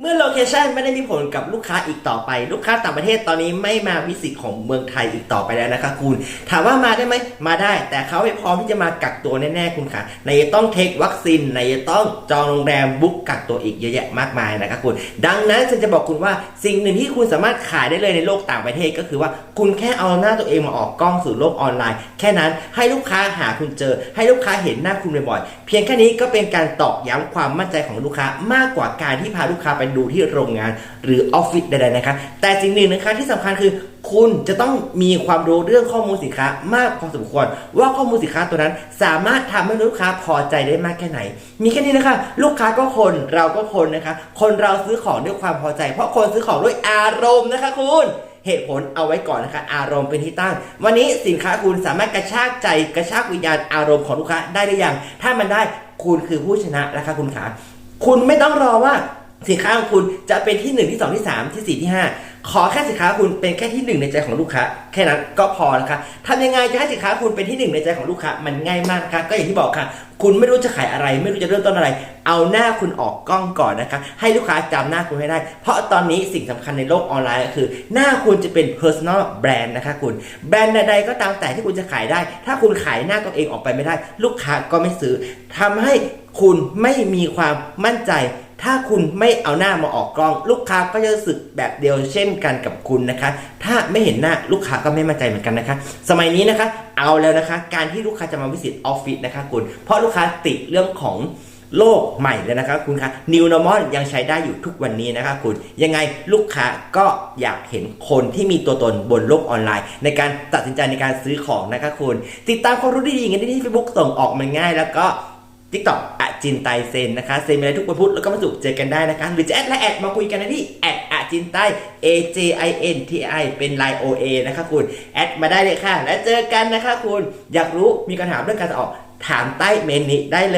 เมื่อโลเคชันไม่ได้มีผลกับลูกค้าอีกต่อไป ลูกค้าต่างประเทศตอนนี้ไม่มาวิสิตของเมืองไทยอีกต่อไปแล้วนะคะคุณ ถามว่ามาได้ไหมมาได้ แต่เขาไม่พร้อมที่จะมากักตัวแน่ๆคุณค่ะในจะต้องเทควัคซีนในจะต้องจองโรงแรมบุ๊กกักตัวอีกเยอะแยะมากมายนะคะคุณ ดังนั้นฉันจะบอกคุณว่าสิ่งหนึ่งที่คุณสามารถขายได้เลยในโลกต่างประเทศก็คือว่าคุณแค่เอาหน้าตัวเองมาออกกล้องสู่โลกออนไลน์ แค่นั้นให้ลูกค้าหาคุณเจอ ให้ลูกค้าเห็นหน้าคุณบ่อยๆเพียงแค่นี้ก็เป็นการตอกย้ำความมั่นใจของลูกค้ามากกว่าการที่พาลูกค้าไปดูที่โรงงานหรือออฟฟิศใดๆนะคะ แต่สิ่งหนึ่งนะคะที่สำคัญคือคุณจะต้องมีความรู้เรื่องข้อมูลสินค้ามากพอสมควร ว่าข้อมูลสินค้าตัวนั้น สามารถทำให้ลูกค้าพอใจได้มากแค่ไหน มีแค่นี้นะคะ ลูกค้าก็คนเราก็คนนะคะ คนเราซื้อของด้วยความพอใจ เพราะคนซื้อของด้วยอารมณ์นะคะคุณเหตุผลเอาไว้ก่อนนะคะอารมณ์เป็นที่ตั้ง วันนี้สินค้าคุณสามารถกระชากใจกระชากวิญญาณอารมณ์ของลูกค้าได้หรือยัง ถ้ามันได้คุณคือผู้ชนะนะคะคุณขาคุณไม่ต้องรอว่า สินค้าของคุณจะเป็นที่ 1 ที่ 2 ที่ 3 ที่ 4 ที่ 5 ขอแค่สินค้าคุณเป็นแค่ที่ 1 ในใจของลูกค้า แค่นั้นก็พอนะคะทำยังไงจะให้สินค้าคุณเป็นที่ 1 ในใจของลูกค้ามันง่ายมากนะคะก็อย่างที่บอกค่ะ คุณไม่รู้จะขายอะไร ไม่รู้จะเริ่มต้นอะไร เอาหน้าคุณออกกล้องก่อนนะคะ ให้ลูกค้าจำหน้าคุณให้ได้ เพราะตอนนี้สิ่งสำคัญในโลกออนไลน์ก็คือ หน้าคุณจะเป็น personal brand นะคะคุณแบรนด์ใดๆก็ตามแต่ที่คุณจะขายได้ ถ้าคุณขายหน้าตัวเองออกไปไม่ได้ ลูกค้าก็ไม่ซื้อทำให้คุณไม่มีความมั่นใจ ถ้าคุณไม่เอาหน้ามาออกกล้อง ลูกค้าก็จะรู้สึกแบบเดียวเช่นกันกับคุณนะคะ ถ้าไม่เห็นหน้าลูกค้าก็ไม่มั่นใจเหมือนกันนะคะ สมัยนี้นะคะ เอาแล้วนะคะ การที่ลูกค้าจะมาวิสิตออฟฟิศนะคะคุณ เพราะลูกค้าติดเรื่องของโลกใหม่เลยนะคะคุณคะ New Normal ยังใช้ได้อยู่ทุกวันนี้นะคะคุณ ยังไงลูกค้าก็อยากเห็นคนที่มีตัวตนบนโลกออนไลน์ ในการตัดสินใจในการซื้อของนะคะคุณ ติดตามความรู้ดีๆอย่างนี้ที่ Facebook ส่งออกมันง่าย แล้วก็ทิกตอก จินไตเซนนะคะ เซนมีอะไรทุกวันพุธแล้วก็มาสุกเจอกันได้นะคะ หรือจะแอดและแอดมาคุยกันนะที่แอดอะจินไต A J I N T I เป็นไลน์ O A นะคะคุณ แอดมาได้เลยค่ะ และเจอกันนะคะคุณ อยากรู้มีคำถามเรื่องการออกถามใต้เมนนี้ได้เลย